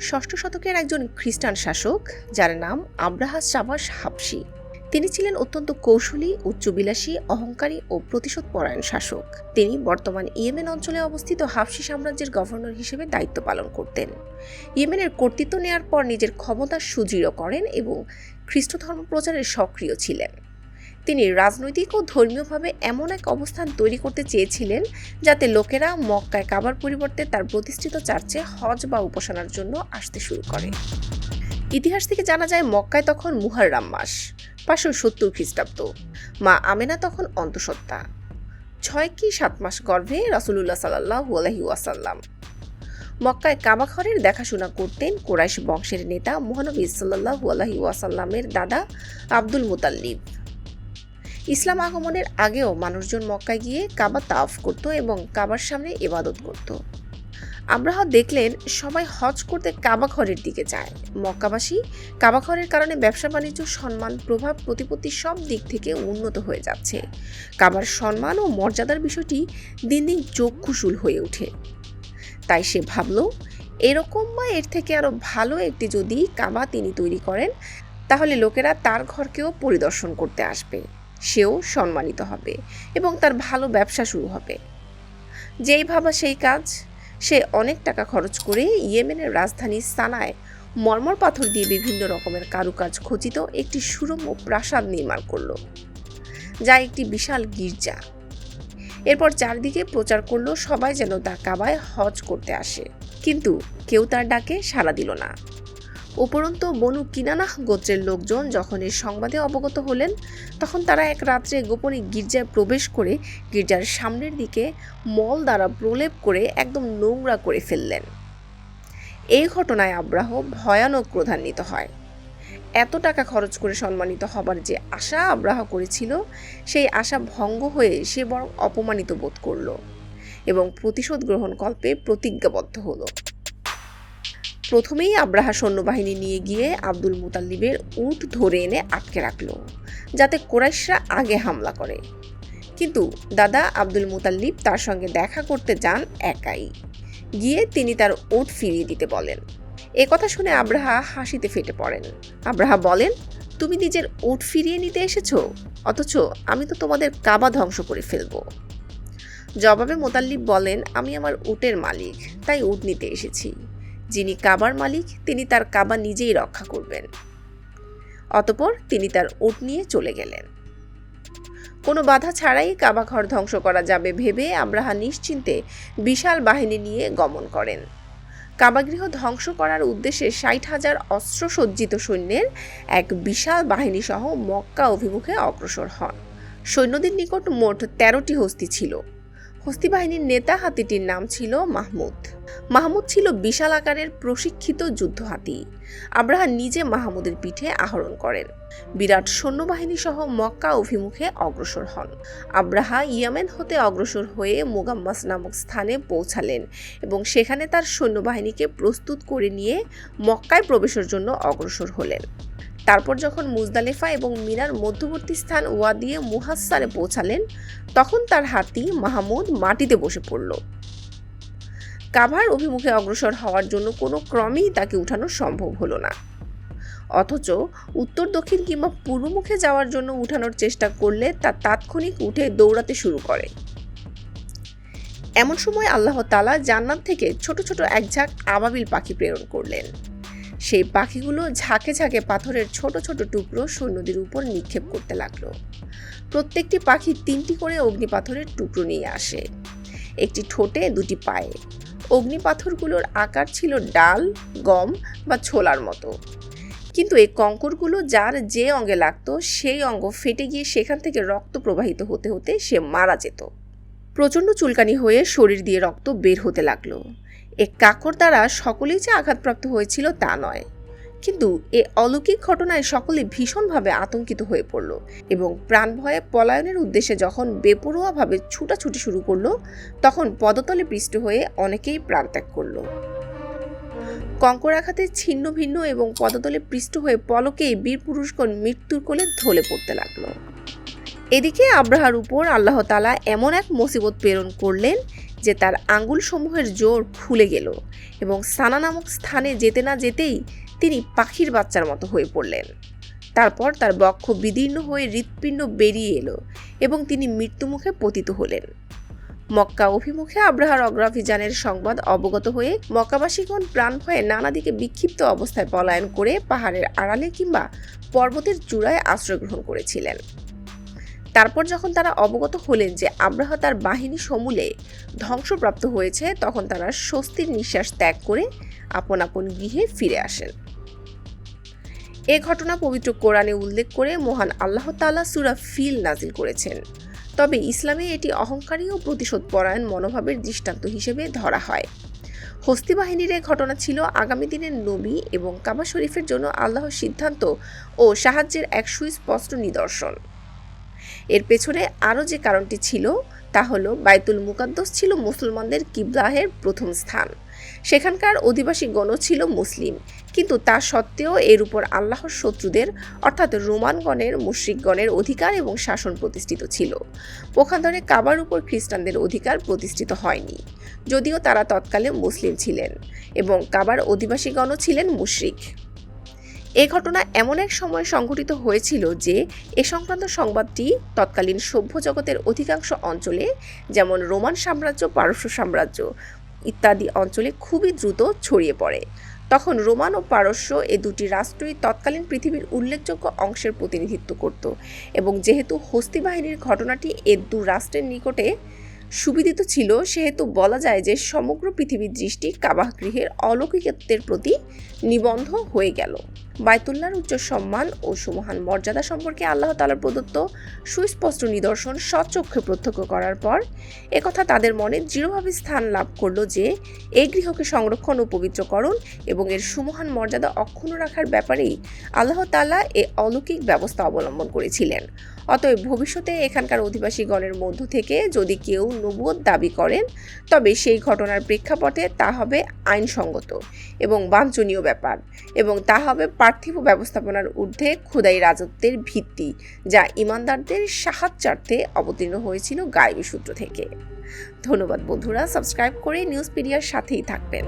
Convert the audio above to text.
ষষ্ঠ শতকের একজন খ্রিস্টান শাসক, যার নাম আব্রাহাস শাবাস হাবসি তিনি ছিলেন অত্যন্ত কৌশলী, উচ্চবিলাসী, অহংকারী ও প্রতিশোধ পরায়ণ শাসক। তিনি বর্তমান ইয়েমেন অঞ্চলে অবস্থিত হাফসি সাম্রাজ্যের গভর্নর হিসেবে দায়িত্ব পালন করতেন। ইয়েমেনের কর্তৃত্ব নেয়ার পর নিজের ক্ষমতা সুদৃঢ় করেন এবং খ্রিস্ট ধর্ম প্রচারে সক্রিয় ছিলেন। তিনি রাজনৈতিক ও ধর্মীয়ভাবে এমন এক অবস্থান তৈরি করতে চেয়েছিলেন যাতে লোকেরা মক্কায় কাবার পরিবর্তে তার প্রতিষ্ঠিত চার্চে হজ বা উপাসনার জন্য আসতে শুরু করে। ইতিহাস থেকে জানা যায়, মক্কায় তখন মুহাররাম মাস, পাঁচশো সত্তর খ্রিস্টাব্দ। মা আমেনা তখন অন্তঃসত্ত্বা। ছয় কি সাত মাস গর্ভে রাসুলুল্লাহ সাল্লাহ আলহি ওয়াসাল্লাম। মক্কায় কাবাঘরের দেখাশোনা করতেন কোরাইশ বংশের নেতা মহানবী সাল্লাহু আলহি ওয়াসাল্লামের দাদা আব্দুল মুতাল্লিব। ইসলাম আগমনের আগেও মানুষজন মক্কায় গিয়ে কাবা তাফ করত এবং কাবার সামনে ইবাদত করত। আব্রাহ দেখলেন সবাই হজ করতে কাবা ঘরের দিকে যায়। মক্কাবাসী কাবা ঘরের কারণে ব্যবসা বাণিজ্য, সম্মান, প্রভাব, প্রতিপত্তি সব দিক থেকে উন্নত হয়ে যাচ্ছে। কাবার সম্মান ও মর্যাদার বিষয়টি দিন দিন চক্ষুশুল হয়ে ওঠে। তাই সে ভাবল, এরকম বা এর থেকে আরও ভালো একটি যদি কাবা তিনি তৈরি করেন, তাহলে লোকেরা তার ঘরকেও পরিদর্শন করতে আসবে। সেও সম্মানিত হবে এবং তার ভালো ব্যবসা শুরু হবে। যেই ভাবা সেই কাজ, সে অনেক টাকা খরচ করে ইয়েমেনের রাজধানী সানায় মর্মর পাথর দিয়ে বিভিন্ন রকমের কারুকাজ খচিত একটি সুরম্য প্রাসাদ নির্মাণ করল, যা একটি বিশাল গির্জা। এরপর চারদিকে প্রচার করল, সবাই যেন তার কাবায় হজ করতে আসে। কিন্তু কেউ তার ডাকে সাড়া দিল না। উপরন্ত বনু কিনানাহ গোত্রের লোকজন যখন এর সংবাদে অবগত হলেন, তখন তারা এক রাত্রে গোপনে গির্জায় প্রবেশ করে গির্জার সামনের দিকে মল দ্বারা প্রলেপ করে একদম নোংরা করে ফেললেন। এই ঘটনায় আব্রাহ ভয়ানক ক্রধান্বিত হয়। এত টাকা খরচ করে সম্মানিত হবার যে আশা আব্রাহ করেছিল, সেই আশা ভঙ্গ হয়ে সে বরং অপমানিত বোধ করল এবং প্রতিশোধ গ্রহণ কল্পে প্রতিজ্ঞাবদ্ধ হলো। প্রথমেই আব্রাহা সৈন্যবাহিনী নিয়ে গিয়ে আব্দুল মুতাল্লিবের উট ধরে এনে আটকে রাখল, যাতে কোরাইশরা আগে হামলা করে। কিন্তু দাদা আব্দুল মুতাল্লিব তার সঙ্গে দেখা করতে যান একাই। গিয়ে তিনি তার উট ফিরিয়ে দিতে বলেন। এ কথা শুনে আব্রাহা হাসিতে ফেটে পড়েন। আব্রাহা বলেন, তুমি নিজের উট ফিরিয়ে নিতে এসেছ? অথচ আমি তো তোমাদের কাবা ধ্বংস করে ফেলব। জবাবে মোতাল্লিব বলেন, আমি আমার উটের মালিক, তাই উট নিতে এসেছি। যিনি কাবার মালিক, তিনি তার কাবা নিজেই রক্ষা করবেন। অতপর তিনি তার উট নিয়ে চলে গেলেন। কোনো বাধা ছাড়াই কাবা ঘর ধ্বংস করা যাবে ভেবে আব্রাহা নিশ্চিন্তে বিশাল বাহিনী নিয়ে গমন করেন। কাবাগৃহ ধ্বংস করার উদ্দেশ্যে ষাট হাজার অস্ত্রসজ্জিত সৈন্যের এক বিশাল বাহিনী সহ মক্কা অভিমুখে অগ্রসর হন। সৈন্যদের নিকট মোট তেরোটি হস্তি ছিল। হস্তি বাহিনীর নেতা হাতিটির নাম ছিল মাহমুদ। মাহমুদ ছিল বিশাল আকারের প্রশিক্ষিত যুদ্ধ হাতি। আব্রাহা নিজে মাহমুদের পিঠে আহরণ করেন। বিরাট সৈন্যবাহিনী সহ মক্কা অভিমুখে অগ্রসর হন। আব্রাহা ইয়ামেন হতে অগ্রসর হয়ে মোগাম্মাস নামক স্থানে পৌঁছালেন এবং সেখানে তার সৈন্যবাহিনীকে প্রস্তুত করে নিয়ে মক্কায় প্রবেশের জন্য অগ্রসর হলেন। তারপর যখন মুজদালেফা এবং মিনার মধ্যবর্তী স্থান ওয়াদিয়ে মুহাসারে পৌঁছালেন, তখন তার হাতি মাহমুদ মাটিতে বসে পড়ল। কাভার অভিমুখে অগ্রসর হওয়ার জন্য কোনো ক্রমেই তাকে উঠানো সম্ভব হলো না। অথচ উত্তর দক্ষিণ কিংবা পূর্বমুখে যাওয়ার জন্য উঠানোর চেষ্টা করলে তা তাৎক্ষণিক উঠে দৌড়াতে শুরু করে। এমন সময় আল্লাহ তালা জান্নাত থেকে ছোট ছোট এক ঝাঁক আবাবিল পাখি প্রেরণ করলেন। সেই পাখিগুলো ঝাঁকে ঝাঁকে পাথরের ছোট ছোট টুকরো সৈন্যদের উপর নিক্ষেপ করতে লাগল। প্রত্যেকটি পাখি তিনটি করে অগ্নিপাথরের টুকরো নিয়ে আসে। একটি ঠোঁটে, দুটি পায়ে। অগ্নিপাথরগুলোর আকার ছিল ডাল, গম বা ছোলার মতো। কিন্তু এই কঙ্করগুলো যার যে অঙ্গে লাগতো, সেই অঙ্গ ফেটে গিয়ে সেখান থেকে রক্ত প্রবাহিত হতে হতে সে মারা যেত। প্রচণ্ড চুলকানি হয়ে শরীর দিয়ে রক্ত বের হতে লাগল। এ কাকর দ্বারা সকলেই যে আঘাতপ্রাপ্ত হয়েছিল তা নয়। কিন্তু এ অলৌকিক ঘটনায় সকলে ভীষণভাবে আতঙ্কিত হয়ে পড়ল এবং প্রাণ ভয়ে পলায়নের উদ্দেশ্যে যখন বেপরোয়াভাবে ছুটাছুটি শুরু করল, তখন পদতলে পৃষ্ঠ হয়ে অনেকেই প্রাণত্যাগ করল। কঙ্কর আঘাতে ছিন্ন ভিন্ন এবং পদতলে পৃষ্ঠ হয়ে পলকেই বীর পুরুষগণ মৃত্যুর কোলে ঢলে পড়তে লাগল। এদিকে আব্রাহার উপর আল্লাহ তালা এমন এক মুসিবত প্রেরণ করলেন যে তার আঙ্গুলসমূহের জোর খুলে গেল এবং সানা নামক স্থানে যেতে না যেতেই তিনি পাখির বাচ্চার মতো হয়ে পড়লেন। তারপর তার বক্ষ বিদীর্ণ হয়ে হৃৎপিণ্ড বেরিয়ে এলো এবং তিনি মৃত্যুমুখে পতিত হলেন। মক্কা অভিমুখে আব্রাহার অগ্রাভিযানের সংবাদ অবগত হয়ে মক্কাবাসীগণ প্রাণ ভয়ে নানা দিকে বিক্ষিপ্ত অবস্থায় পলায়ন করে পাহাড়ের আড়ালে কিংবা পর্বতের চূড়ায় আশ্রয় গ্রহণ করেছিলেন। তারপর যখন তারা অবগত হলেন যে আব্রাহা তার বাহিনী সমূলে ধ্বংসপ্রাপ্ত হয়েছে, তখন তারা স্বস্তির নিঃশ্বাস ত্যাগ করে আপন আপন গৃহে ফিরে আসেন। এ ঘটনা পবিত্র কোরআনে উল্লেখ করে মহান আল্লাহ তাআলা সুরা ফিল নাজিল করেছেন। তবে ইসলামে এটি অহংকারী ও প্রতিশোধ পরায়ণ মনোভাবের দৃষ্টান্ত হিসেবে ধরা হয়। হস্তি বাহিনীর এ ঘটনা ছিল আগামী দিনের নবী এবং কাবা শরীফের জন্য আল্লাহর সিদ্ধান্ত ও সাহায্যের এক সুস্পষ্ট নিদর্শন। এর পেছনে আরও যে কারণটি ছিল, তা হলো বাইতুল মুকাদ্দস ছিল মুসলমানদের কিবলাহের প্রথম স্থান। সেখানকার অধিবাসী গণ ছিল মুসলিম, কিন্তু তা সত্ত্বেও এর উপর আল্লাহর শত্রুদের, অর্থাৎ রোমানগণের, মুশ্রিকগণের অধিকার এবং শাসন প্রতিষ্ঠিত ছিল। পক্ষান্তরে কাবার উপর খ্রিস্টানদের অধিকার প্রতিষ্ঠিত হয়নি, যদিও তারা তৎকালে মুসলিম ছিলেন এবং কাবার অধিবাসীগণও ছিলেন মুশরিক। এ ঘটনা এমন এক সময় সংঘটিত হয়েছিল যে এ সংক্রান্ত সংবাদটি তৎকালীন সভ্য জগতের অধিকাংশ অঞ্চলে, যেমন রোমান সাম্রাজ্য, পারস্য সাম্রাজ্য ইত্যাদি অঞ্চলে খুবই দ্রুত ছড়িয়ে পড়ে। তখন রোমান ও পারস্য এ দুটি রাষ্ট্রই তৎকালীন পৃথিবীর উল্লেখযোগ্য অংশের প্রতিনিধিত্ব করত এবং যেহেতু হস্তি বাহিনীর ঘটনাটি এ দু রাষ্ট্রের নিকটে সুবিদিত ছিল, সেহেতু বলা যায় যে সমগ্র পৃথিবীর দৃষ্টি কাবাহ গৃহের অলৌকিকত্বের প্রতি নিবন্ধ হয়ে গেল। বায়তুল্লাহর উচ্চ সম্মান ও সুমহান মর্যাদা সম্পর্কে আল্লাহ তালার প্রদত্ত সুস্পষ্ট নিদর্শন সচক্ষে প্রত্যক্ষ করার পর একথা তাদের মনে দৃঢ়ভাবে স্থান লাভ করল যে এই গৃহকে সংরক্ষণ ও পবিত্রকরণ এবং এর সুমহান মর্যাদা অক্ষুণ্ণ রাখার ব্যাপারেই আল্লাহ তালা এ অলৌকিক ব্যবস্থা অবলম্বন করেছিলেন। অতএব ভবিষ্যতে এখানকার অধিবাসীগণের মধ্য থেকে যদি কেউ নবুয়ত দাবি করেন, তবে সেই ঘটনার প্রেক্ষাপটে তা হবে আইনসঙ্গত এবং বাঞ্ছনীয় ব্যাপার এবং তা হবে পার্থিব ব্যবস্থাপনার ঊর্ধ্বে খুদাই রাজত্বের ভিত্তি, যা ইমানদারদের সাহায্যার্থে অবতীর্ণ হয়েছিল গায়েবী সূত্র থেকে। ধন্যবাদ বন্ধুরা, সাবস্ক্রাইব করে নিউজপিডিয়ার সাথেই থাকবেন।